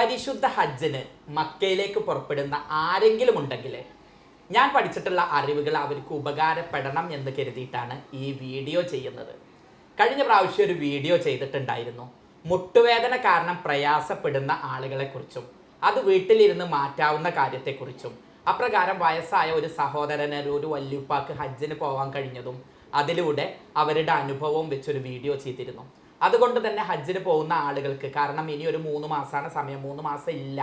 പരിശുദ്ധ ഹജ്ജിന് മക്കയിലേക്ക് പുറപ്പെടുന്ന ആരെങ്കിലും ഉണ്ടെങ്കിൽ ഞാൻ പഠിച്ചിട്ടുള്ള അറിവുകൾ അവർക്ക് ഉപകാരപ്പെടണം എന്ന് കരുതിയിട്ടാണ് ഈ വീഡിയോ ചെയ്യുന്നത്. കഴിഞ്ഞ പ്രാവശ്യം ഒരു വീഡിയോ ചെയ്തിട്ടുണ്ടായിരുന്നു. മുട്ടുവേദന കാരണം പ്രയാസപ്പെടുന്ന ആളുകളെക്കുറിച്ചും അത് വീട്ടിലിരുന്ന് മാറ്റാവുന്ന കാര്യത്തെക്കുറിച്ചും അപ്രകാരം വയസ്സായ ഒരു സഹോദരന് ഒരു വല്യുപ്പാക്ക് ഹജ്ജിന് പോകാൻ കഴിഞ്ഞതും അതിലൂടെ അവരുടെ അനുഭവവും വെച്ചൊരു വീഡിയോ ചെയ്തിരുന്നു. അതുകൊണ്ട് തന്നെ ഹജ്ജിന് പോകുന്ന ആളുകൾക്ക് കാരണം ഇനി ഒരു മൂന്ന് മാസമാണ് സമയം മൂന്ന് മാസം ഇല്ല.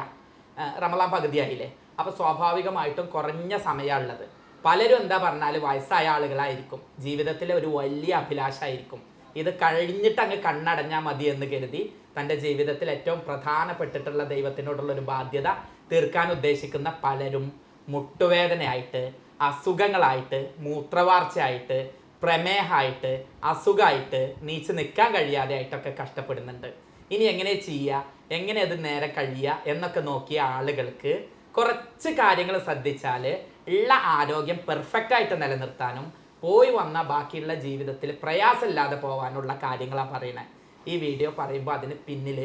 റമലാം പകുതിയായില്ലേ? അപ്പോൾ സ്വാഭാവികമായിട്ടും കുറഞ്ഞ സമയമുള്ളത് പലരും എന്താ പറഞ്ഞാൽ വയസ്സായ ആളുകളായിരിക്കും ജീവിതത്തിലെ ഒരു വലിയ അഭിലാഷമായിരിക്കും ഇത് കഴിഞ്ഞിട്ട് അങ്ങ് കണ്ണടഞ്ഞാൽ മതി എന്ന് കരുതി തന്റെ ജീവിതത്തിൽ ഏറ്റവും പ്രധാനപ്പെട്ടിട്ടുള്ള ദൈവത്തിനോടുള്ള ഒരു ബാധ്യത തീർക്കാൻ ഉദ്ദേശിക്കുന്ന പലരും മുട്ടുവേദനയായിട്ട് അസുഖങ്ങളായിട്ട് മൂത്രവാർച്ചയായിട്ട് പ്രമേഹമായിട്ട് അസുഖമായിട്ട് നീച്ച് നിൽക്കാൻ കഴിയാതെ ആയിട്ടൊക്കെ കഷ്ടപ്പെടുന്നുണ്ട്. ഇനി എങ്ങനെ ചെയ്യുക? എങ്ങനെ അത് നേരെ കഴിയുക? എന്നൊക്കെ നോക്കിയ ആളുകൾക്ക് കുറച്ച് കാര്യങ്ങൾ ശ്രദ്ധിച്ചാൽ ഉള്ള ആരോഗ്യം പെർഫെക്റ്റ് ആയിട്ട് നിലനിർത്താനും പോയി വന്ന ബാക്കിയുള്ള ജീവിതത്തിൽ പ്രയാസമില്ലാതെ പോകാനുള്ള കാര്യങ്ങളാണ് പറയുന്നത്. ഈ വീഡിയോ പറയുമ്പോൾ അതിന് പിന്നിൽ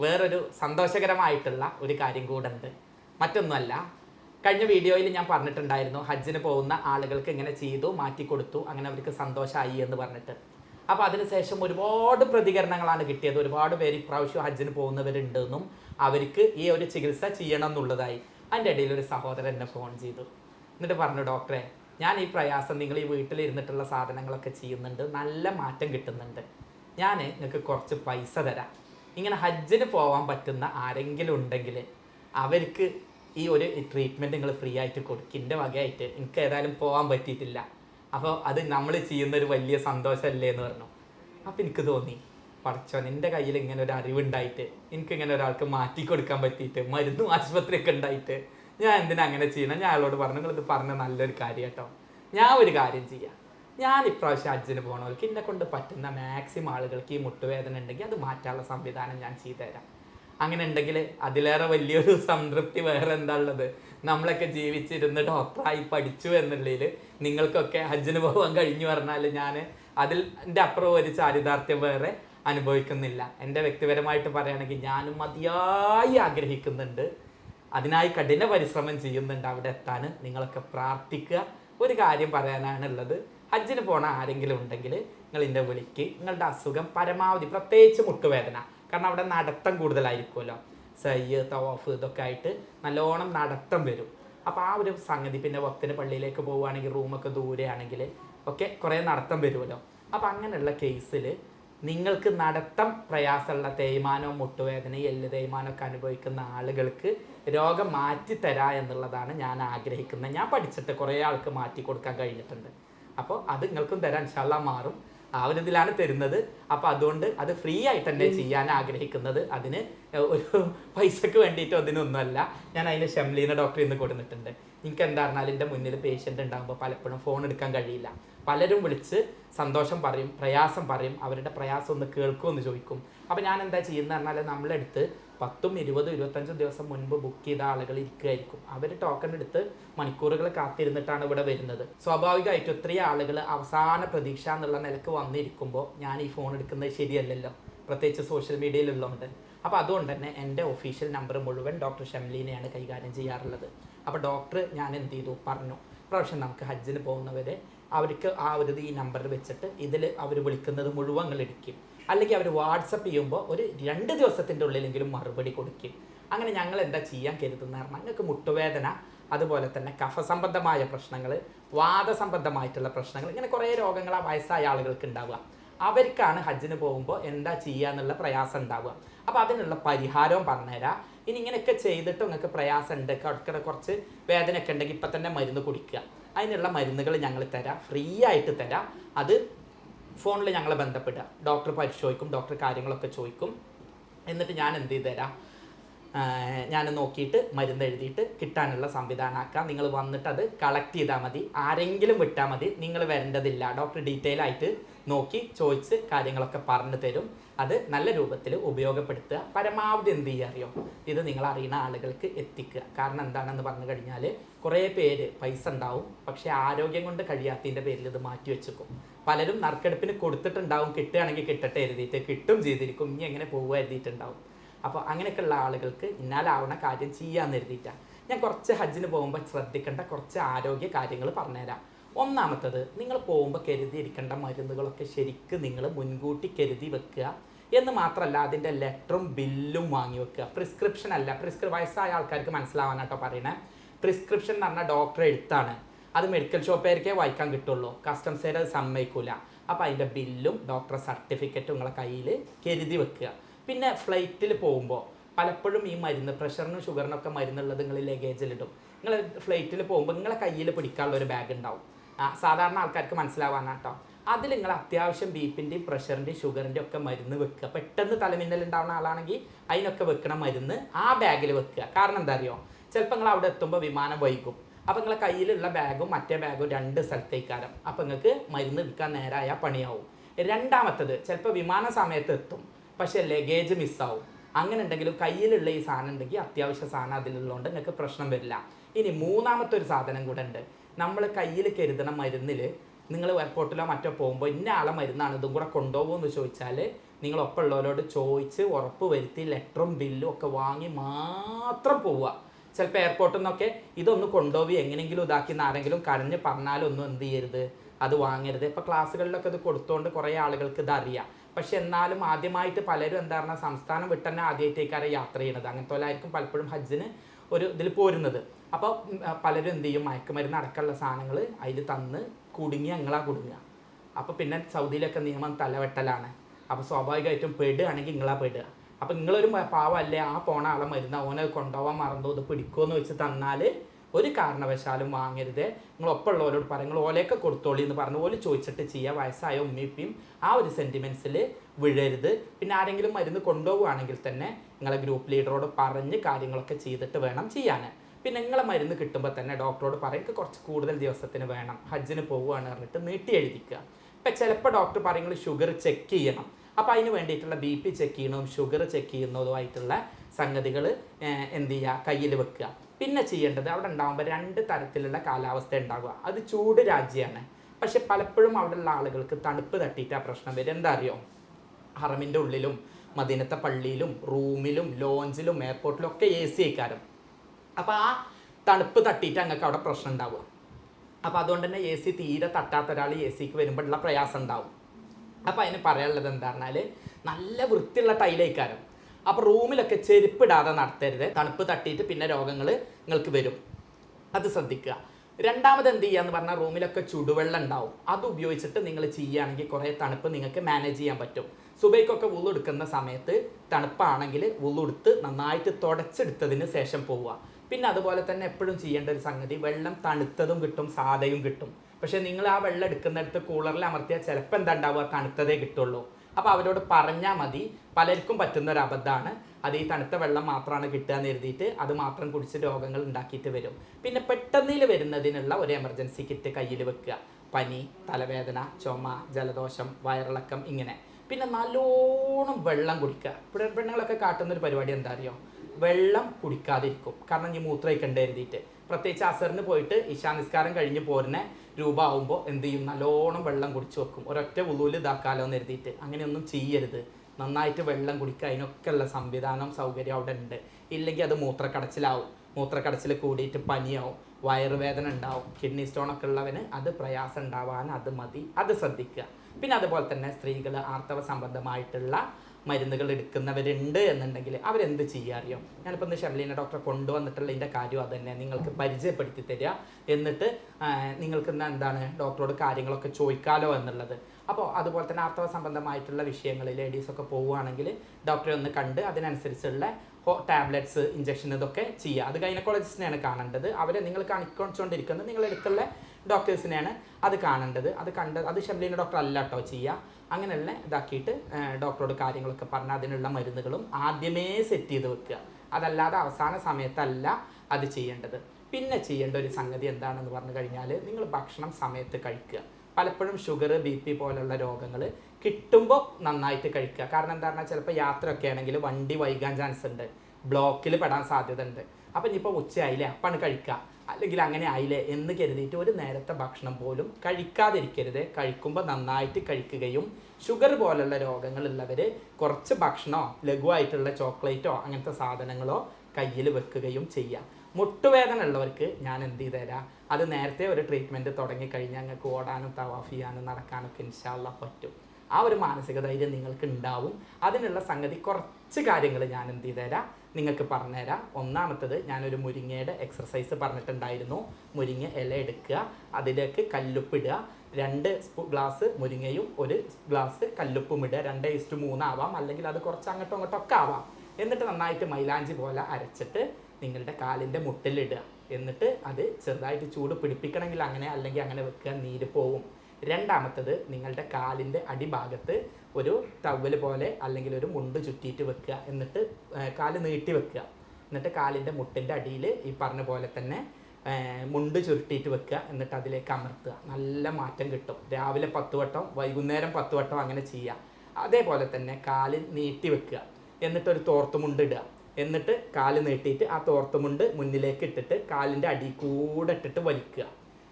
വേറൊരു സന്തോഷകരമായിട്ടുള്ള ഒരു കാര്യം കൂടെ ഉണ്ട്. മറ്റൊന്നുമല്ല കഴിഞ്ഞ വീഡിയോയിൽ ഞാൻ പറഞ്ഞിട്ടുണ്ടായിരുന്നു ഹജ്ജിന് പോകുന്ന ആളുകൾക്ക് ഇങ്ങനെ ചെയ്തു മാറ്റി കൊടുത്തു അങ്ങനെ അവർക്ക് സന്തോഷമായി എന്ന് പറഞ്ഞിട്ട്. അപ്പോൾ അതിനുശേഷം ഒരുപാട് പ്രതികരണങ്ങളാണ് കിട്ടിയത്. ഒരുപാട് പേര് ഇപ്രാവശ്യം ഹജ്ജിന് പോകുന്നവരുണ്ടെന്നും അവർക്ക് ഈ ഒരു ചികിത്സ ചെയ്യണം എന്നുള്ളതായി അതിന്റെ ഇടയിൽ ഒരു സഹോദരൻ എന്നെ ഫോൺ ചെയ്തു. എന്നിട്ട് പറഞ്ഞു ഡോക്ടറെ ഞാൻ ഈ പ്രയാസം നിങ്ങൾ ഈ വീട്ടിലിരുന്നിട്ടുള്ള സാധനങ്ങളൊക്കെ ചെയ്യുന്നുണ്ട് നല്ല മാറ്റം കിട്ടുന്നുണ്ട്. ഞാൻ നിങ്ങൾക്ക് കുറച്ച് പൈസ തരാം. ഇങ്ങനെ ഹജ്ജിന് പോകാൻ പറ്റുന്ന ആരെങ്കിലും ഉണ്ടെങ്കിൽ അവർക്ക് ഈ ഒരു ട്രീറ്റ്മെന്റ് നിങ്ങൾ ഫ്രീ ആയിട്ട് കൊടുക്കും. എന്റെ വകയായിട്ട്. എനിക്ക് ഏതായാലും പോകാൻ പറ്റിയിട്ടില്ല. അപ്പോൾ അത് നമ്മൾ ചെയ്യുന്ന ഒരു വലിയ സന്തോഷമല്ലേ എന്ന് പറഞ്ഞു. അപ്പോൾ എനിക്ക് തോന്നി പഠിച്ചോ നിന്റെ കയ്യിൽ ഇങ്ങനെ ഒരു അറിവുണ്ടായിട്ട് എനിക്ക് ഇങ്ങനെ ഒരാൾക്ക് മാറ്റി കൊടുക്കാൻ പറ്റിയിട്ട് മരുന്നും ആശുപത്രിയൊക്കെ ഉണ്ടായിട്ട് ഞാൻ എന്തിനാ അങ്ങനെ ചെയ്യണം? ഞാൻ അയാളോട് പറഞ്ഞു നിങ്ങളിത് പറഞ്ഞ നല്ലൊരു കാര്യം കേട്ടോ ഞാൻ ഒരു കാര്യം ചെയ്യാം. ഞാൻ ഇപ്രാവശ്യം അജ്ജിന് പോകണവർക്ക് എന്നെ കൊണ്ട് പറ്റുന്ന മാക്സിമം ആളുകൾക്ക് ഈ മുട്ടുവേദന ഉണ്ടെങ്കിൽ അത് മാറ്റാനുള്ള സംവിധാനം ഞാൻ ചെയ്തുതരാം. അങ്ങനെ ഉണ്ടെങ്കിൽ അതിലേറെ വലിയൊരു സംതൃപ്തി വേറെ എന്താ ഉള്ളത്? നമ്മളൊക്കെ ജീവിച്ചിരുന്ന് ഡോക്ടറായി പഠിച്ചു എന്നുള്ളതിൽ നിങ്ങൾക്കൊക്കെ ഹജ്ജിന് പോകാൻ കഴിഞ്ഞു പറഞ്ഞാൽ ഞാൻ അതിൽ എന്റെ അപ്പുറം ഒരു ചാരിതാർത്ഥ്യം വേറെ അനുഭവിക്കുന്നില്ല. എന്റെ വ്യക്തിപരമായിട്ട് പറയുകയാണെങ്കിൽ ഞാനും മതിയായി ആഗ്രഹിക്കുന്നുണ്ട്. അതിനായി കഠിന പരിശ്രമം ചെയ്യുന്നുണ്ട് അവിടെ എത്താൻ. നിങ്ങളൊക്കെ പ്രാർത്ഥിക്കുക. ഒരു കാര്യം പറയാനാണുള്ളത് ഹജ്ജിന് പോണ ആരെങ്കിലും ഉണ്ടെങ്കിൽ നിങ്ങൾ എന്റെ വിളിക്ക്. നിങ്ങളുടെ അസുഖം പരമാവധി പ്രത്യേകിച്ച് മുട്ടുവേദന. കാരണം അവിടെ നടത്തം കൂടുതലായിരിക്കുമല്ലോ. സയ്യ് തവാഫ് ഇതൊക്കെ ആയിട്ട് നല്ലോണം നടത്തം വരും. അപ്പോൾ ആ ഒരു സംഗതി പിന്നെ ഭക്തന് പള്ളിയിലേക്ക് പോവുകയാണെങ്കിൽ റൂമൊക്കെ ദൂരെയാണെങ്കിൽ ഒക്കെ കുറേ നടത്തം വരുമല്ലോ. അപ്പോൾ അങ്ങനെയുള്ള കേസിൽ നിങ്ങൾക്ക് നടത്തം പ്രയാസമുള്ള തേയ്മാനോ മുട്ടുവേദന എല്ല് തേയ്മാനമൊക്കെ അനുഭവിക്കുന്ന ആളുകൾക്ക് രോഗം മാറ്റിത്തരാ എന്നുള്ളതാണ് ഞാൻ ആഗ്രഹിക്കുന്നത്. ഞാൻ പഠിച്ചിട്ട് കുറേ ആൾക്ക് മാറ്റി കൊടുക്കാൻ കഴിഞ്ഞിട്ടുണ്ട്. അപ്പോൾ അത് നിങ്ങൾക്കും തരാൻ ഇൻഷാല്ല മാറും. ആ ഒരു ഇതിലാണ് തരുന്നത്. അപ്പോൾ അതുകൊണ്ട് അത് ഫ്രീ ആയിട്ട് തന്നെ ചെയ്യാൻ ആഗ്രഹിക്കുന്നത്. അതിന് ഒരു പൈസക്ക് വേണ്ടിയിട്ടോ അതിനൊന്നുമല്ല. ഞാൻ അതിന് ഷംലീന ഡോക്ടർ ഇന്ന് കൊടുത്തിട്ടുണ്ട് എനിക്ക് എന്താ പറഞ്ഞാൽ എന്റെ മുന്നിൽ പേഷ്യന്റ് ഉണ്ടാകുമ്പോൾ പലപ്പോഴും ഫോൺ എടുക്കാൻ കഴിയില്ല. പലരും വിളിച്ച് സന്തോഷം പറയും പ്രയാസം പറയും. അവരുടെ പ്രയാസം ഒന്ന് കേൾക്കുമെന്ന് ചോദിക്കും. അപ്പോൾ ഞാൻ എന്താ ചെയ്യുന്നത് പറഞ്ഞാൽ നമ്മളെടുത്ത് പത്തും ഇരുപതും ഇരുപത്തഞ്ചും ദിവസം മുൻപ് ബുക്ക് ചെയ്ത ആളുകൾ ഇരിക്കുമായിരിക്കും അവർ ടോക്കൺ എടുത്ത് മണിക്കൂറുകൾ കാത്തിരുന്നിട്ടാണ് ഇവിടെ വരുന്നത്. സ്വാഭാവികമായിട്ടും ഇത്രയും ആളുകൾ അവസാന പ്രതീക്ഷ എന്നുള്ള നിലയ്ക്ക് വന്നിരിക്കുമ്പോൾ ഞാൻ ഈ ഫോൺ എടുക്കുന്നത് ശരിയല്ലല്ലോ. പ്രത്യേകിച്ച് സോഷ്യൽ മീഡിയയിലുള്ളതുകൊണ്ട് അപ്പോൾ അതുകൊണ്ട് തന്നെ എന്റെ ഒഫീഷ്യൽ നമ്പർ മുഴുവൻ ഡോക്ടർ ഷംലീനെയാണ് കൈകാര്യം ചെയ്യാറുള്ളത്. അപ്പോൾ ഡോക്ടർ ഞാൻ എന്ത് ചെയ്തു? പറഞ്ഞു. പ്രാവശ്യം നമുക്ക് ഹജ്ജിന് പോകുന്നവരെ അവർക്ക് ആ ഒരു ഈ നമ്പർ വെച്ചിട്ട് ഇതിൽ അവർ വിളിക്കുന്നത് മുഴുവൻ നിങ്ങൾ എടുക്കും. അല്ലെങ്കിൽ അവർ വാട്സപ്പ് ചെയ്യുമ്പോൾ ഒരു രണ്ട് ദിവസത്തിന്റെ ഉള്ളിലെങ്കിലും മറുപടി കൊടുക്കും. അങ്ങനെ ഞങ്ങൾ എന്താ ചെയ്യാൻ കരുതുന്ന പറഞ്ഞാൽ നിങ്ങൾക്ക് മുട്ടുവേദന അതുപോലെ തന്നെ കഫസംബന്ധമായ പ്രശ്നങ്ങൾ വാദസംബന്ധമായിട്ടുള്ള പ്രശ്നങ്ങൾ ഇങ്ങനെ കുറേ രോഗങ്ങൾ ആ വയസ്സായ ആളുകൾക്ക് ഉണ്ടാവുക. അവർക്കാണ് ഹജ്ജിന് പോകുമ്പോൾ എന്താ ചെയ്യുക എന്നുള്ള പ്രയാസം ഉണ്ടാവുക. അപ്പോൾ അതിനുള്ള പരിഹാരവും പറഞ്ഞുതരാം. ഇനി ഇങ്ങനെയൊക്കെ ചെയ്തിട്ട് നിങ്ങൾക്ക് പ്രയാസം ഉണ്ട് കിടക്കിട കുറച്ച് വേദനയൊക്കെ ഉണ്ടെങ്കിൽ ഇപ്പം തന്നെ മരുന്ന് കുടിക്കുക. അതിനുള്ള മരുന്നുകൾ ഞങ്ങൾ തരാം. ഫ്രീ ആയിട്ട് തരാം. അത് ഫോണിൽ ഞങ്ങളെ ബന്ധപ്പെടുക ഡോക്ടർ പരിശോധിക്കും ഡോക്ടർ കാര്യങ്ങളൊക്കെ ചോദിക്കും. എന്നിട്ട് ഞാൻ എന്ത് ചെയ്ത് തരാം? ഞാൻ നോക്കിയിട്ട് മരുന്ന് എഴുതിയിട്ട് കിട്ടാനുള്ള സംവിധാനമാക്കാം നിങ്ങൾ വന്നിട്ട് അത് കളക്ട് ചെയ്താൽ മതി. ആരെങ്കിലും വിട്ടാൽ മതി. നിങ്ങൾ വരേണ്ടതില്ല. ഡോക്ടർ ഡീറ്റെയിൽ ആയിട്ട് നോക്കി ചോദിച്ച് കാര്യങ്ങളൊക്കെ പറഞ്ഞു തരും. അത് നല്ല രൂപത്തിൽ ഉപയോഗപ്പെടുത്തുക. പരമാവധി എന്ത് ചെയ്യുക അറിയോ? ഇത് നിങ്ങൾ അറിയുന്ന ആളുകൾക്ക് എത്തിക്കുക. കാരണം എന്താണെന്ന് പറഞ്ഞു കഴിഞ്ഞാൽ കുറേ പേര് പൈസ ഉണ്ടാവും. പക്ഷേ ആരോഗ്യം കൊണ്ട് കഴിയാത്തതിന്റെ പേരിൽ ഇത് മാറ്റി വെച്ചേക്കും. പലരും നറുക്കെടുപ്പിന് കൊടുത്തിട്ടുണ്ടാവും. കിട്ടുകയാണെങ്കിൽ കിട്ടട്ടെ എഴുതിയിട്ട് കിട്ടും ചെയ്തിരിക്കും. ഇനി എങ്ങനെ പോകുക എഴുതിയിട്ടുണ്ടാവും. അപ്പോൾ അങ്ങനെയൊക്കെയുള്ള ആളുകൾക്ക് ഇന്നാലാവണ കാര്യം ചെയ്യാമെന്ന് എഴുതിയിട്ടാണ് ഞാൻ കുറച്ച് ഹജ്ജിന് പോകുമ്പോൾ ശ്രദ്ധിക്കേണ്ട കുറച്ച് ആരോഗ്യ കാര്യങ്ങൾ പറഞ്ഞുതരാം. ഒന്നാമത്തത് നിങ്ങൾ പോകുമ്പോൾ കരുതിയിരിക്കേണ്ട മരുന്നുകളൊക്കെ ശരിക്കും നിങ്ങൾ മുൻകൂട്ടി കരുതി വെക്കുക. എന്ന് മാത്രമല്ല അതിന്റെ ലെറ്ററും ബില്ലും വാങ്ങി വെക്കുക. പ്രിസ്ക്രിപ്ഷൻ അല്ല. പ്രിസ്ക്രി വയസ്സായ ആൾക്കാർക്ക് മനസ്സിലാവാനാട്ടോ പറയണേ. പ്രിസ്ക്രിപ്ഷൻ എന്ന് പറഞ്ഞാൽ ഡോക്ടറെ എഴുത്താണ്. അത് മെഡിക്കൽ ഷോപ്പുകാർക്കേ വായിക്കാൻ കിട്ടുള്ളൂ. കസ്റ്റംസുകാർ അത് സമ്മതിക്കില്ല അപ്പോൾ അതിന്റെ ബില്ലും ഡോക്ടറെ സർട്ടിഫിക്കറ്റും നിങ്ങളെ കയ്യിൽ കരുതി വെക്കുക. പിന്നെ ഫ്ലൈറ്റിൽ പോകുമ്പോൾ പലപ്പോഴും ഈ മരുന്ന് പ്രഷറിനും ഷുഗറിനൊക്കെ മരുന്നുള്ളത് നിങ്ങൾ ലഗേജിലിടും നിങ്ങൾ ഫ്ലൈറ്റിൽ പോകുമ്പോൾ നിങ്ങളെ കയ്യിൽ പിടിക്കാനുള്ള ഒരു ബാഗ് ഉണ്ടാവും. സാധാരണ ആൾക്കാർക്ക് മനസ്സിലാവാനാട്ടോ അതിൽ നിങ്ങൾ അത്യാവശ്യം ബീപ്പിന്റെയും പ്രഷറിന്റെയും ഷുഗറിന്റെയും ഒക്കെ മരുന്ന് വെക്കുക. പെട്ടെന്ന് തലമിന്നൽ ഉണ്ടാവുന്ന ആളാണെങ്കിൽ അതിനൊക്കെ വെക്കണ മരുന്ന് ആ ബാഗിൽ വെക്കുക. കാരണം എന്താ അറിയോ? ചിലപ്പോൾ നിങ്ങൾ അവിടെ എത്തുമ്പോൾ വിമാനം വൈകും. അപ്പോൾ നിങ്ങളെ കയ്യിലുള്ള ബാഗും മറ്റേ ബാഗും രണ്ട് സ്ഥലത്തേക്കാരം. അപ്പോൾ നിങ്ങൾക്ക് മരുന്ന് എടുക്കാൻ നേരായ പണിയാവും. രണ്ടാമത്തത് ചിലപ്പോൾ വിമാന സമയത്ത് എത്തും പക്ഷേ ലഗേജ് മിസ്സാവും അങ്ങനെ ഉണ്ടെങ്കിലും കയ്യിലുള്ള ഈ സാധനം ഉണ്ടെങ്കിൽ അത്യാവശ്യ സാധനം അതിലുള്ളതുകൊണ്ട് നിങ്ങൾക്ക് പ്രശ്നം വരില്ല. ഇനി മൂന്നാമത്തെ ഒരു സാധനം കൂടെ ഉണ്ട്. നമ്മൾ കയ്യിൽ കരുതണ മരുന്നിൽ നിങ്ങൾ എയർപോർട്ടിലോ മറ്റോ പോകുമ്പോൾ ഇന്ന ആളെ മരുന്നാണ് ഇതും കൂടെ കൊണ്ടുപോകുമെന്ന് ചോദിച്ചാൽ നിങ്ങൾ ഒപ്പമുള്ളവരോട് ചോദിച്ച് ഉറപ്പ് വരുത്തി ലെറ്ററും ബില്ലും ഒക്കെ വാങ്ങി മാത്രം പോവുക. ചിലപ്പോൾ എയർപോർട്ടിൽ നിന്നൊക്കെ ഇതൊന്ന് കൊണ്ടുപോയി എങ്ങനെയെങ്കിലും ഇതാക്കി ആരെങ്കിലും കരഞ്ഞ് പറഞ്ഞാലൊന്നും എന്ത് ചെയ്യരുത്. അത് വാങ്ങരുത്. ഇപ്പോൾ ക്ലാസ്സുകളിലൊക്കെ ഇത് കൊടുത്തുകൊണ്ട് കുറേ ആളുകൾക്ക് ഇത് അറിയാം. പക്ഷെ എന്നാലും ആദ്യമായിട്ട് പലരും എന്താ പറഞ്ഞാൽ സംസ്ഥാനം വിട്ട് തന്നെ ആദ്യമായിട്ടേക്കാരെ യാത്ര ചെയ്യണത്. അങ്ങനത്തെ പോലായിരിക്കും പലപ്പോഴും ഹജ്ജിന് ഒരു ഇതിൽ പോരുന്നത്. അപ്പോൾ പലരും എന്ത് ചെയ്യും? മയക്കുമരുന്ന് അടക്കമുള്ള സാധനങ്ങൾ അതിൽ തന്ന് കുടുങ്ങി ഞങ്ങളാ കുടുങ്ങുക. അപ്പോൾ പിന്നെ സൗദിയിലൊക്കെ നിയമം തലവെട്ടലാണ്. അപ്പോൾ സ്വാഭാവികമായിട്ടും പെടുകയാണെങ്കിൽ നിങ്ങളാ പെടുക. അപ്പോൾ നിങ്ങളൊരു പാവമല്ലേ ആ പോണ ആളെ മരുന്ന് ഓനെ കൊണ്ടുപോകാൻ മറന്നോ ഇത് പിടിക്കുമെന്ന് വെച്ച് തന്നാൽ ഒരു കാരണവശാലും വാങ്ങരുത്. നിങ്ങൾ ഒപ്പമുള്ളവരോട് പറയും നിങ്ങൾ ഓലയൊക്കെ കൊടുത്തോളി എന്ന് പറഞ്ഞു ഓൽ ചോദിച്ചിട്ട് ചെയ്യുക വയസ്സായ ഉമ്മിപ്പിയും ആ ഒരു സെന്റിമെന്റ്സിൽ വിഴരുത്. പിന്നെ ആരെങ്കിലും മരുന്ന് കൊണ്ടുപോവുകയാണെങ്കിൽ തന്നെ നിങ്ങളെ ഗ്രൂപ്പ് ലീഡറോട് പറഞ്ഞ് കാര്യങ്ങളൊക്കെ ചെയ്തിട്ട് വേണം ചെയ്യാൻ പിന്നെ നിങ്ങളെ മരുന്ന് കിട്ടുമ്പോൾ തന്നെ ഡോക്ടറോട് പറയും "എനിക്ക് കുറച്ച് കൂടുതൽ ദിവസത്തിന് വേണം ഹജ്ജിന് പോവുകയാണ് പറഞ്ഞിട്ട് നീട്ടി എഴുതിക്കുക. ഇപ്പം ചിലപ്പോൾ ഡോക്ടർ പറയും ഷുഗർ ചെക്ക് ചെയ്യണം. അപ്പോൾ അതിന് വേണ്ടിയിട്ടുള്ള ബി പി ചെക്ക് ചെയ്യണതും ഷുഗർ ചെക്ക് ചെയ്യുന്നതുമായിട്ടുള്ള സംഗതികൾ എന്ത് ചെയ്യുക? കയ്യിൽ വെക്കുക. പിന്നെ ചെയ്യേണ്ടത് അവിടെ ഉണ്ടാകുമ്പോൾ രണ്ട് തരത്തിലുള്ള കാലാവസ്ഥ ഉണ്ടാകുക അത് ചൂട് രാജ്യമാണ്. പക്ഷെ പലപ്പോഴും അവിടെയുള്ള ആളുകൾക്ക് തണുപ്പ് തട്ടിയിട്ട് ആ പ്രശ്നം വരും എന്താ അറിയോ? ഹറമിന്റെ ഉള്ളിലും മദീനത്തെ പള്ളിയിലും റൂമിലും ലോഞ്ചിലും എയർപോർട്ടിലും ഒക്കെ എ സി ആയിക്കാരം. അപ്പോൾ ആ തണുപ്പ് തട്ടിയിട്ട് അങ്ങക്ക് അവിടെ പ്രശ്നം ഉണ്ടാവുക. അപ്പോൾ അതുകൊണ്ട് തന്നെ എ സി തീരെ തട്ടാത്ത ഒരാൾ എ സിക്ക് വരുമ്പോഴുള്ള പ്രയാസം ഉണ്ടാവും. അപ്പോൾ അതിന് പറയാനുള്ളത് എന്താ പറഞ്ഞാൽ നല്ല വൃത്തിയുള്ള ടൈലേക്കാരം അപ്പോൾ റൂമിലൊക്കെ ചെരുപ്പിടാതെ നടത്തരുത്. തണുപ്പ് തട്ടിയിട്ട് പിന്നെ രോഗങ്ങൾ നിങ്ങൾക്ക് വരും. അത് ശ്രദ്ധിക്കുക. രണ്ടാമത് എന്ത് ചെയ്യുക എന്ന് പറഞ്ഞാൽ റൂമിലൊക്കെ ചുടുവെള്ളം ഉണ്ടാവും. അത് ഉപയോഗിച്ചിട്ട് നിങ്ങൾ ചെയ്യുകയാണെങ്കിൽ കുറേ തണുപ്പ് നിങ്ങൾക്ക് മാനേജ് ചെയ്യാൻ പറ്റും. സുബൈക്കൊക്കെ ഉള്ളെടുക്കുന്ന സമയത്ത് തണുപ്പാണെങ്കിൽ ഉള്ളെടുത്ത് നന്നായിട്ട് തുടച്ചെടുത്തതിന് ശേഷം പോവുക. പിന്നെ അതുപോലെ തന്നെ എപ്പോഴും ചെയ്യേണ്ട ഒരു സംഗതി വെള്ളം തണുത്തതും കിട്ടും സാധയും കിട്ടും. പക്ഷേ നിങ്ങൾ ആ വെള്ളം എടുക്കുന്നിടത്ത് കൂളറിൽ അമർത്തിയാൽ ചിലപ്പോൾ എന്താ ഉണ്ടാവുക തണുത്തതേ കിട്ടുള്ളൂ. അപ്പോൾ അവരോട് പറഞ്ഞാൽ മതി. പലർക്കും പറ്റുന്ന ഒരു അബദ്ധമാണ്. അത് ഈ തണുത്ത വെള്ളം മാത്രമാണ് കിട്ടുക എന്ന് എഴുതിയിട്ട് അത് മാത്രം കുടിച്ച് രോഗങ്ങൾ ഉണ്ടാക്കിയിട്ട് വരും. പിന്നെ പെട്ടെന്നിൽ വരുന്നതിനുള്ള ഒരു എമർജൻസി കിറ്റ് കയ്യിൽ വെക്കുക. പനി തലവേദന ചുമ ജലദോഷം വയറിളക്കം ഇങ്ങനെ. പിന്നെ നല്ലോണം വെള്ളം കുടിക്കുക. ഇവിടെ പെണ്ണുങ്ങളൊക്കെ കാട്ടുന്ന ഒരു പരിപാടി എന്താ അറിയോ? വെള്ളം കുടിക്കാതിരിക്കും. കാരണം ഈ മൂത്രമൊക്കെ ഉണ്ട് എഴുതിയിട്ട്. പ്രത്യേകിച്ച് അസറിന് പോയിട്ട് ഇശാ നിസ്കാരം കഴിഞ്ഞ് പോരുന്ന രൂപ ആവുമ്പോൾ എന്ത് ചെയ്യും? നല്ലോണം വെള്ളം കുടിച്ച് വെക്കും. ഒരൊറ്റ ഉള്ളൂൽ ഇതാക്കാലോ എന്ന് എഴുതിയിട്ട് അങ്ങനെയൊന്നും ചെയ്യരുത്. നന്നായിട്ട് വെള്ളം കുടിക്കുക. അതിനൊക്കെ ഉള്ള സംവിധാനം സൗകര്യം അവിടെ ഉണ്ട്. ഇല്ലെങ്കിൽ അത് മൂത്രക്കടച്ചിലാവും. മൂത്രക്കടച്ചിൽ കൂടിയിട്ട് പനിയാവും. വയറുവേദന ഉണ്ടാവും. കിഡ്നി സ്റ്റോൺ ഒക്കെ ഉള്ളവന് അത് പ്രയാസം ഉണ്ടാവാൻ അത് മതി. അത് ശ്രദ്ധിക്കുക. പിന്നെ അതുപോലെ തന്നെ സ്ത്രീകൾ ആർത്തവ സംബന്ധമായിട്ടുള്ള മരുന്നുകൾ എടുക്കുന്നവരുണ്ട് എന്നുണ്ടെങ്കിൽ അവരെന്ത് ചെയ്യുക അറിയാം? ഞാനിപ്പോൾ ഇന്ന് ഷെർലീന ഡോക്ടറെ കൊണ്ടുവന്നിട്ടുള്ള ഇതിന്റെ കാര്യം അത് തന്നെ. നിങ്ങൾക്ക് പരിചയപ്പെടുത്തി തരിക. എന്നിട്ട് നിങ്ങൾക്ക് എന്താണ് ഡോക്ടറോട് കാര്യങ്ങളൊക്കെ ചോദിക്കാലോ എന്നുള്ളത്. അപ്പോൾ അതുപോലെ തന്നെ ആർത്തവ സംബന്ധമായിട്ടുള്ള വിഷയങ്ങളിൽ ലേഡീസൊക്കെ പോവുകയാണെങ്കിൽ ഡോക്ടറെ ഒന്ന് കണ്ട് അതിനനുസരിച്ചുള്ള ടാബ്ലറ്റ്സ് ഇഞ്ചക്ഷൻ ഇതൊക്കെ ചെയ്യുക. അത് ഗൈനക്കോളജിസ്റ്റിനെയാണ് കാണേണ്ടത്. അവരെ നിങ്ങൾ കാണിക്കൊണ്ടിരിക്കുന്നത് നിങ്ങളുടെ അടുത്തുള്ള ഡോക്ടേഴ്സിനെയാണ് അത് കാണേണ്ടത്. അത് കണ്ട് അത് ഷംലീന ഡോക്ടർ അല്ല കേട്ടോ ചെയ്യുക അങ്ങനെയുള്ള ഇതാക്കിയിട്ട് ഡോക്ടറോട് കാര്യങ്ങളൊക്കെ പറഞ്ഞ് അതിനുള്ള മരുന്നുകളും ആദ്യമേ സെറ്റ് ചെയ്ത് വെക്കുക. അതല്ലാതെ അവസാന സമയത്തല്ല അത് ചെയ്യേണ്ടത്. പിന്നെ ചെയ്യേണ്ട ഒരു സംഗതി എന്താണെന്ന് പറഞ്ഞു കഴിഞ്ഞാൽ നിങ്ങൾ ഭക്ഷണം സമയത്ത് കഴിക്കുക. പലപ്പോഴും ഷുഗർ ബി പി പോലുള്ള രോഗങ്ങൾ കിട്ടുമ്പോൾ നന്നായിട്ട് കഴിക്കുക. കാരണം എന്താ പറഞ്ഞാൽ ചിലപ്പോൾ യാത്രയൊക്കെ ആണെങ്കിൽ വണ്ടി വൈകാൻ ചാൻസ് ഉണ്ട്. ബ്ലോക്കിൽ പെടാൻ സാധ്യത ഉണ്ട് അപ്പം ഇനിയിപ്പോൾ ഉച്ചയായില്ലേ? അപ്പാണ് കഴിക്കുക. അല്ലെങ്കിൽ അങ്ങനെ ആയില്ലേ എന്ന് കരുതിയിട്ട് ഒരു നേരത്തെ ഭക്ഷണം പോലും കഴിക്കാതിരിക്കരുത്. കഴിക്കുമ്പോൾ നന്നായിട്ട് കഴിക്കുകയും ഷുഗർ പോലുള്ള രോഗങ്ങളുള്ളവർ കുറച്ച് ഭക്ഷണമോ ലഘുവായിട്ടുള്ള ചോക്ലേറ്റോ അങ്ങനത്തെ സാധനങ്ങളോ കയ്യിൽ വെക്കുകയും ചെയ്യാം. മുട്ടുവേദന ഉള്ളവർക്ക് ഞാൻ എന്ത് ചെയ്തു തരാം അത് നേരത്തെ ഒരു ട്രീറ്റ്മെന്റ് തുടങ്ങിക്കഴിഞ്ഞാൽ ഞങ്ങൾക്ക് ഓടാനും തവാഫ് ചെയ്യാനും നടക്കാനൊക്കെ ഇൻഷാല്ല പറ്റും. ആ ഒരു മാനസിക ധൈര്യം നിങ്ങൾക്ക് ഉണ്ടാവും. അതിനുള്ള സംഗതി കുറച്ച് കാര്യങ്ങൾ ഞാൻ എന്ത് ചെയ്തു തരാം നിങ്ങൾക്ക് പറഞ്ഞുതരാം. ഒന്നാമത്തത് ഞാനൊരു മുരിങ്ങയുടെ എക്സർസൈസ് പറഞ്ഞിട്ടുണ്ടായിരുന്നു. മുരിങ്ങ ഇല എടുക്കുക അതിലേക്ക് കല്ലുപ്പിടുക രണ്ട് ഗ്ലാസ് മുരിങ്ങയും ഒരു ഗ്ലാസ് കല്ലുപ്പും ഇടുക. രണ്ട് ഇസ്റ്റ് മൂന്നാവാം അല്ലെങ്കിൽ അത് കുറച്ച് അങ്ങോട്ടും അങ്ങോട്ടും ഒക്കെ ആവാം. എന്നിട്ട് നന്നായിട്ട് മൈലാഞ്ചി പോലെ അരച്ചിട്ട് നിങ്ങളുടെ കാലിന്റെ മുട്ടിലിടുക എന്നിട്ട് അത് ചെറുതായിട്ട് ചൂട് പിടിപ്പിക്കണമെങ്കിൽ അങ്ങനെ അല്ലെങ്കിൽ അങ്ങനെ വെക്കുക നീര് പോവും. രണ്ടാമത്തത് നിങ്ങളുടെ കാലിന്റെ അടിഭാഗത്ത് ഒരു ടവൽ പോലെ അല്ലെങ്കിൽ ഒരു മുണ്ട് ചുറ്റിയിട്ട് വെക്കുക. എന്നിട്ട് കാൽ നീട്ടി വെക്കുക. എന്നിട്ട് കാലിന്റെ മുട്ടിന്റെ അടിയിൽ ഈ പറഞ്ഞ പോലെ തന്നെ മുണ്ട് ചുരുട്ടിയിട്ട് വെക്കുക. എന്നിട്ട് അതിലേക്ക് അമർത്തുക. നല്ല മാറ്റം കിട്ടും. രാവിലെ പത്ത് വട്ടം വൈകുന്നേരം പത്ത് വട്ടം അങ്ങനെ ചെയ്യുക. അതേപോലെ തന്നെ കാൽ നീട്ടി വെക്കുക. എന്നിട്ട് ഒരു തോർത്തുമുണ്ട് ഇടുക. എന്നിട്ട് കാൽ നീട്ടിയിട്ട് ആ തോർത്തുമുണ്ട് മുന്നിലേക്ക് ഇട്ടിട്ട് കാലിന്റെ അടി കൂടെ ഇട്ടിട്ട് വലിക്കുക.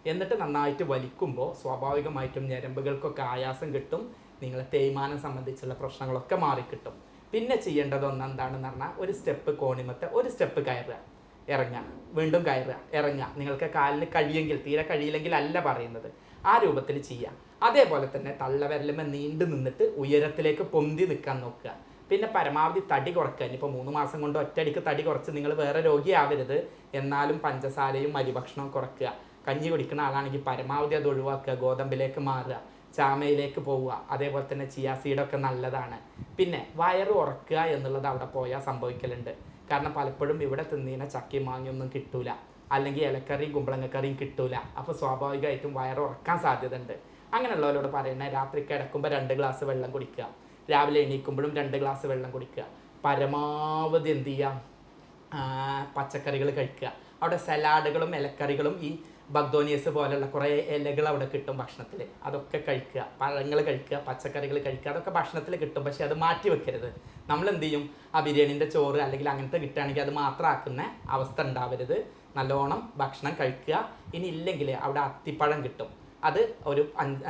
എന്നിട്ട് നന്നായിട്ട് വലിക്കുമ്പോൾ സ്വാഭാവികമായിട്ടും ഞരമ്പുകൾക്കൊക്കെ ആയാസം കിട്ടും നിങ്ങളെ തേയ്മാനം സംബന്ധിച്ചുള്ള പ്രശ്നങ്ങളൊക്കെ മാറിക്കിട്ടും. പിന്നെ ചെയ്യേണ്ടത് ഒന്നെന്താണെന്ന് പറഞ്ഞാൽ ഒരു സ്റ്റെപ്പ് കോണിമത്തെ ഒരു സ്റ്റെപ്പ് കയറുക. ഇറങ്ങുക. വീണ്ടും കയറുക. ഇറങ്ങുക. നിങ്ങൾക്ക് കാലിന് കഴിയെങ്കിൽ തീരെ കഴിയില്ലെങ്കിൽ അല്ല പറയുന്നത്. ആ രൂപത്തിൽ ചെയ്യുക. അതേപോലെ തന്നെ തള്ളവിരലുമേ നീണ്ടു നിന്നിട്ട് ഉയരത്തിലേക്ക് പൊന്തി നിൽക്കാൻ നോക്കുക. പിന്നെ പരമാവധി തടി കുറക്കുക. ഇനിയിപ്പോൾ മൂന്ന് മാസം കൊണ്ട് ഒറ്റയടിക്ക് തടി കുറച്ച് നിങ്ങൾ വേറെ രോഗിയാവരുത്. എന്നാലും പഞ്ചസാരയും അരിഭക്ഷണവും കുറയ്ക്കുക കഞ്ഞി കുടിക്കുന്ന ആളാണെങ്കിൽ പരമാവധി അത് ഒഴിവാക്കുക ഗോതമ്പിലേക്ക് മാറുക ചാമയിലേക്ക് പോവുക അതേപോലെ തന്നെ ചിയാ സീഡൊക്കെ നല്ലതാണ്. പിന്നെ വയറ് ഉറക്കുക എന്നുള്ളത് അവിടെ പോയാൽ സംഭവിക്കലുണ്ട്. കാരണം പലപ്പോഴും ഇവിടെ തിന്നീന ചക്കി മാങ്ങിയൊന്നും കിട്ടൂല. അല്ലെങ്കിൽ ഇലക്കറിയും കുമ്പളങ്ങക്കറിയും കിട്ടൂല. അപ്പോൾ സ്വാഭാവികമായിട്ടും വയറ് ഉറക്കാൻ സാധ്യതയുണ്ട്. അങ്ങനെയുള്ളവരോട് പറയുന്നത് രാത്രി കിടക്കുമ്പോൾ രണ്ട് ഗ്ലാസ് വെള്ളം കുടിക്കുക. രാവിലെ എണീക്കുമ്പോഴും രണ്ട് ഗ്ലാസ് വെള്ളം കുടിക്കുക. പരമാവധി എന്ത് ചെയ്യുക? പച്ചക്കറികൾ കഴിക്കുക. അവിടെ സലാഡുകളും ഇലക്കറികളും ഈ ബഗ്ദോനിയസ് പോലുള്ള കുറേ ഇലകൾ അവിടെ കിട്ടും ഭക്ഷണത്തിൽ. അതൊക്കെ കഴിക്കുക. പഴങ്ങൾ കഴിക്കുക പച്ചക്കറികൾ കഴിക്കുക അതൊക്കെ ഭക്ഷണത്തിൽ കിട്ടും. പക്ഷെ അത് മാറ്റി വെക്കരുത്. നമ്മൾ എന്ത് ചെയ്യും? ആ ബിരിയാണിന്റെ ചോറ് അല്ലെങ്കിൽ അങ്ങനത്തെ കിട്ടുകയാണെങ്കിൽ അത് മാത്രം ആക്കുന്ന അവസ്ഥ ഉണ്ടാവരുത്. നല്ലോണം ഭക്ഷണം കഴിക്കുക. ഇനി ഇല്ലെങ്കിൽ അവിടെ അത്തിപ്പഴം കിട്ടും. അത് ഒരു അഞ്ച്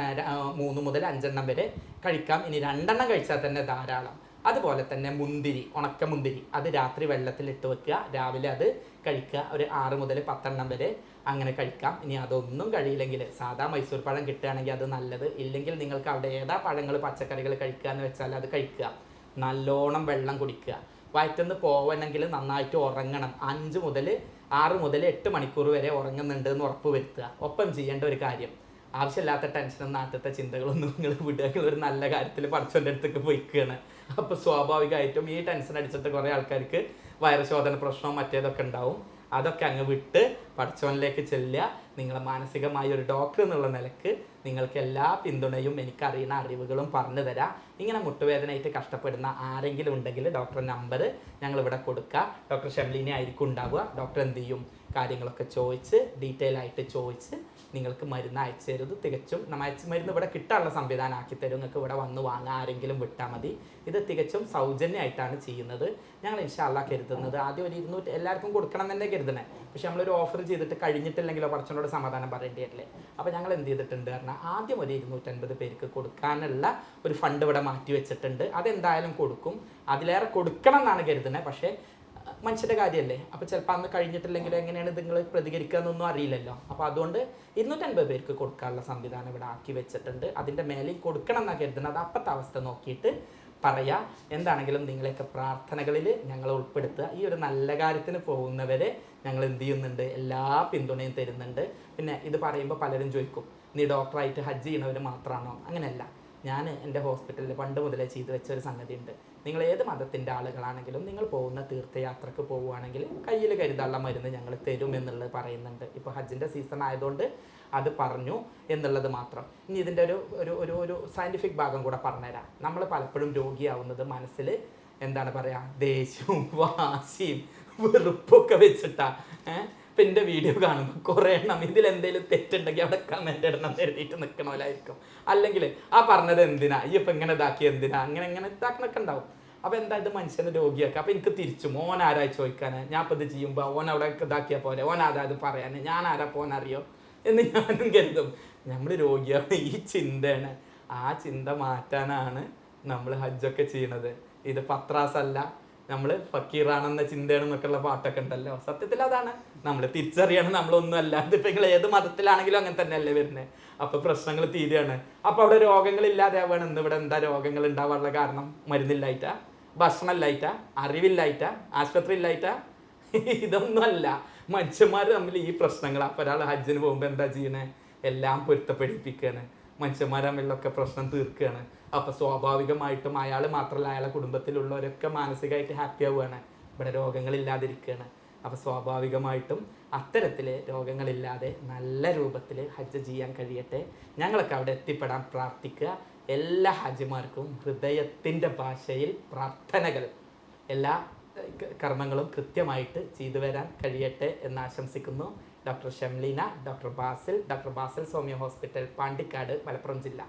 മൂന്ന് മുതൽ അഞ്ചെണ്ണം വരെ കഴിക്കാം. ഇനി രണ്ടെണ്ണം കഴിച്ചാൽ തന്നെ ധാരാളം. അതുപോലെ തന്നെ മുന്തിരി ഉണക്ക മുന്തിരി. അത് രാത്രി വെള്ളത്തിൽ ഇട്ട് വെക്കുക. രാവിലെ അത് കഴിക്കുക. ഒരു ആറ് മുതൽ പത്തെണ്ണം വരെ അങ്ങനെ കഴിക്കാം. ഇനി അതൊന്നും കഴിയില്ലെങ്കിൽ സാധാ മൈസൂർ പഴം കിട്ടുകയാണെങ്കിൽ അത് നല്ലത്. ഇല്ലെങ്കിൽ നിങ്ങൾക്ക് അവിടെ ഏതാ പഴങ്ങൾ പച്ചക്കറികൾ കഴിക്കുക എന്ന് വെച്ചാൽ അത് കഴിക്കുക. നല്ലോണം വെള്ളം കുടിക്കുക. വയറ്റുനിന്ന് പോവണമെങ്കിൽ നന്നായിട്ട് ഉറങ്ങണം. അഞ്ച് മുതൽ ആറ് മുതൽ എട്ട് മണിക്കൂർ വരെ ഉറങ്ങുന്നുണ്ട് എന്ന് ഉറപ്പ് വരുത്തുക. ഒപ്പം ചെയ്യേണ്ട ഒരു കാര്യം. ആവശ്യമില്ലാത്ത ടെൻഷനും നാട്ടിലത്തെ ചിന്തകളൊന്നും നിങ്ങൾ വിടുക. ഒരു നല്ല കാര്യത്തിൽ പഠിച്ചവന്റെ അടുത്തേക്ക് പോയിക്കുകയാണ്. അപ്പോൾ സ്വാഭാവികമായിട്ടും ഈ ടെൻഷൻ അടിച്ചിട്ട് കുറേ ആൾക്കാർക്ക് വയറുശോധന പ്രശ്നവും മറ്റേതൊക്കെ ഉണ്ടാവും. അതൊക്കെ അങ്ങ് വിട്ട് പഠിച്ചവനിലേക്ക് ചെല്ലുക. നിങ്ങളെ മാനസികമായ ഒരു ഡോക്ടർ എന്നുള്ള നിലയ്ക്ക് നിങ്ങൾക്ക് എല്ലാ പിന്തുണയും എനിക്കറിയുന്ന അറിവുകളും പറഞ്ഞു തരാം. ഇങ്ങനെ മുട്ടുവേദനയായിട്ട് കഷ്ടപ്പെടുന്ന ആരെങ്കിലും ഉണ്ടെങ്കിൽ ഡോക്ടർ നമ്പർ ഞങ്ങൾ ഇവിടെ കൊടുക്കുക ഡോക്ടർ ഷെംലിനെ ആയിരിക്കും ഉണ്ടാവുക. ഡോക്ടർ എന്ത് ചെയ്യും? കാര്യങ്ങളൊക്കെ ചോദിച്ച് ഡീറ്റെയിൽ ആയിട്ട് ചോദിച്ച് നിങ്ങൾക്ക് മരുന്ന് അയച്ചു തരുന്നത് തികച്ചും നമ്മൾ അയച്ച് മരുന്ന് ഇവിടെ കിട്ടാനുള്ള സംവിധാനം ആക്കി തരും. നിങ്ങൾക്ക് ഇവിടെ വന്ന് വാങ്ങാൻ ആരെങ്കിലും വിട്ടാൽ മതി. ഇത് തികച്ചും സൗജന്യമായിട്ടാണ് ചെയ്യുന്നത്. ഞങ്ങൾ ഇൻഷാല്ല കരുതുന്നത്. ആദ്യം ഒരു ഇരുന്നൂറ്റി എല്ലാവർക്കും കൊടുക്കണം തന്നെ കരുതണേ. പക്ഷെ നമ്മളൊരു ഓഫർ ചെയ്തിട്ട് കഴിഞ്ഞിട്ടില്ലെങ്കിലോ കുറച്ചുകൂടെ സമാധാനം പറയേണ്ടി വരില്ലേ. അപ്പോൾ ഞങ്ങൾ എന്ത് ചെയ്തിട്ടുണ്ട് പറഞ്ഞാൽ ആദ്യം ഒരു ഇരുന്നൂറ്റൻപത് പേർക്ക് കൊടുക്കാനുള്ള ഒരു ഫണ്ട് ഇവിടെ മാറ്റി വെച്ചിട്ടുണ്ട്. അതെന്തായാലും കൊടുക്കും. അതിലേറെ കൊടുക്കണം എന്നാണ് കരുതുന്നത് പക്ഷേ മനുഷ്യന്റെ കാര്യമല്ലേ? അപ്പോൾ ചിലപ്പോൾ അന്ന് കഴിഞ്ഞിട്ടില്ലെങ്കിൽ എങ്ങനെയാണ് നിങ്ങൾ പ്രതികരിക്കുക എന്നൊന്നും അറിയില്ലല്ലോ. അപ്പോൾ അതുകൊണ്ട് ഇരുന്നൂറ്റൻപത് പേർക്ക് കൊടുക്കാനുള്ള സംവിധാനം ഇവിടെ ആക്കി വെച്ചിട്ടുണ്ട്. അതിന്റെ മേലെ കൊടുക്കണം എന്നാണ് കരുതുന്നത്. അത് അപ്പോഴത്തെ അവസ്ഥ നോക്കിയിട്ട് പറയാ. എന്താണെങ്കിലും നിങ്ങളെയൊക്കെ പ്രാർത്ഥനകളിൽ ഞങ്ങൾ ഉൾപ്പെടുത്തുക. ഈ ഒരു നല്ല കാര്യത്തിന് പോകുന്നവരെ ഞങ്ങൾ എന്ത് ചെയ്യുന്നുണ്ട്? എല്ലാ പിന്തുണയും തരുന്നുണ്ട്. പിന്നെ ഇത് പറയുമ്പോൾ പലരും ചോദിക്കും നീ ഡോക്ടറായിട്ട് ഹജ്ജ് ചെയ്യണവർ മാത്രമാണോ അങ്ങനെയല്ല. ഞാൻ എന്റെ ഹോസ്പിറ്റലിൽ പണ്ട് മുതലേ ചെയ്തു വെച്ച ഒരു സംഗതിയുണ്ട്. നിങ്ങൾ ഏത് മതത്തിന്റെ ആളുകളാണെങ്കിലും നിങ്ങൾ പോകുന്ന തീർത്ഥയാത്രക്ക് പോവുകയാണെങ്കിൽ കയ്യിൽ കരുതാനുള്ള മരുന്ന് ഞങ്ങൾ തരും എന്നുള്ളത് പറയുന്നുണ്ട്. ഇപ്പോൾ ഹജ്ജിന്റെ സീസൺ ആയതുകൊണ്ട് അത് പറഞ്ഞു എന്നുള്ളത് മാത്രം. ഇനി ഇതിന്റെ ഒരു ഒരു ഒരു ഒരു സയന്റിഫിക് ഭാഗം കൂടെ പറഞ്ഞുതരാം. നമ്മൾ പലപ്പോഴും രോഗിയാവുന്നത് മനസ്സിൽ എന്താണ് പറയുക? ദേഷ്യവും വാശിയും വെറുപ്പൊക്കെ വെച്ചിട്ടാ. ഏഹ്? ഇപ്പം എന്റെ വീഡിയോ കാണുമ്പോൾ കുറേ എണ്ണം ഇതിൽ എന്തെങ്കിലും തെറ്റുണ്ടെങ്കിൽ അവിടെ കമന്റ് ഇടണം എഴുതിയിട്ട് നിൽക്കണമല്ലായിരിക്കും അല്ലെങ്കിൽ ആ പറഞ്ഞത് എന്തിനാ? ഈ ഇപ്പം ഇങ്ങനെ ഇതാക്കി എന്തിനാ? അങ്ങനെ ഇങ്ങനെ ഇതാക്കണൊക്കെ ഉണ്ടാവും. അപ്പോൾ എന്താ ഇത് മനുഷ്യനെ രോഗിയാക്കുക? അപ്പോൾ എനിക്ക് തിരിച്ചും. ഓൻ ആരായി ചോദിക്കാൻ ഞാൻ ഇപ്പോൾ ഇത് ചെയ്യുമ്പോൾ ഓൻ അവിടെ ഇതാക്കിയാൽ പോലെ ഓൻ അതായത് പറയാൻ ഞാൻ ആരാ പോകാനറിയോ എന്ന് ഞാനും കരുതും. നമ്മൾ രോഗിയാണ്. ഈ ചിന്തയാണ്. ആ ചിന്ത മാറ്റാനാണ് നമ്മൾ ഹജ്ജൊക്കെ ചെയ്യണത്. ഇത് പത്രാസല്ല. നമ്മൾ ഫക്കീറാണെന്ന ചിന്തയാണ് എന്നൊക്കെയുള്ള പാട്ടൊക്കെ ഉണ്ടല്ലോ. സത്യത്തിൽ അതാണ്. നമ്മൾ തിരിച്ചറിയണം. നമ്മളൊന്നും അല്ല ഇതിപ്പോൾ നിങ്ങൾ ഏത് മതത്തിലാണെങ്കിലും അങ്ങനെ തന്നെയല്ലേ വരുന്നത് അപ്പോൾ പ്രശ്നങ്ങൾ തീരുകയാണ്. അപ്പോൾ അവിടെ രോഗങ്ങളില്ലാതെ ആവുകയാണ് ഇന്ന് ഇവിടെ എന്താ രോഗങ്ങൾ ഉണ്ടാവാനുള്ള കാരണം? മരുന്നില്ലായിട്ടാ? ഭക്ഷണം അറിവില്ലായിട്ട ആശുപത്രിയില്ലായിട്ട. ഇതൊന്നുമല്ല. മനുഷ്യന്മാർ തമ്മിൽ ഈ പ്രശ്നങ്ങൾ അപ്പോൾ ഒരാൾ ഹജ്ജിന് പോകുമ്പോൾ എന്താ ചെയ്യണേ? എല്ലാം പൊരുത്തപ്പെടിപ്പിക്കുകയാണ് മനുഷ്യന്മാർ തമ്മിലൊക്കെ പ്രശ്നം തീർക്കുകയാണ് അപ്പോൾ സ്വാഭാവികമായിട്ടും അയാൾ മാത്രമല്ല അയാളെ കുടുംബത്തിലുള്ളവരൊക്കെ മാനസികമായിട്ട് ഹാപ്പി ആവുകയാണ്. ഇവിടെ രോഗങ്ങളില്ലാതിരിക്കുകയാണ് അപ്പോൾ സ്വാഭാവികമായിട്ടും അത്തരത്തിൽ രോഗങ്ങളില്ലാതെ നല്ല രൂപത്തിൽ ഹജ്ജ് ചെയ്യാൻ കഴിയട്ടെ. ഞങ്ങളൊക്കെ അവിടെ എത്തിപ്പെടാൻ പ്രാർത്ഥിക്കുക. എല്ലാ ഹജിമാർക്കും ഹൃദയത്തിന്റെ ഭാഷയിൽ പ്രാർത്ഥനകൾ എല്ലാ കർമ്മങ്ങളും കൃത്യമായിട്ട് ചെയ്തു വരാൻ കഴിയട്ടെ എന്ന് ആശംസിക്കുന്നു. Doctor Shamleena doctor Basil doctor Basil Soumya hospital Pandikkad Malappuram ജില്ല.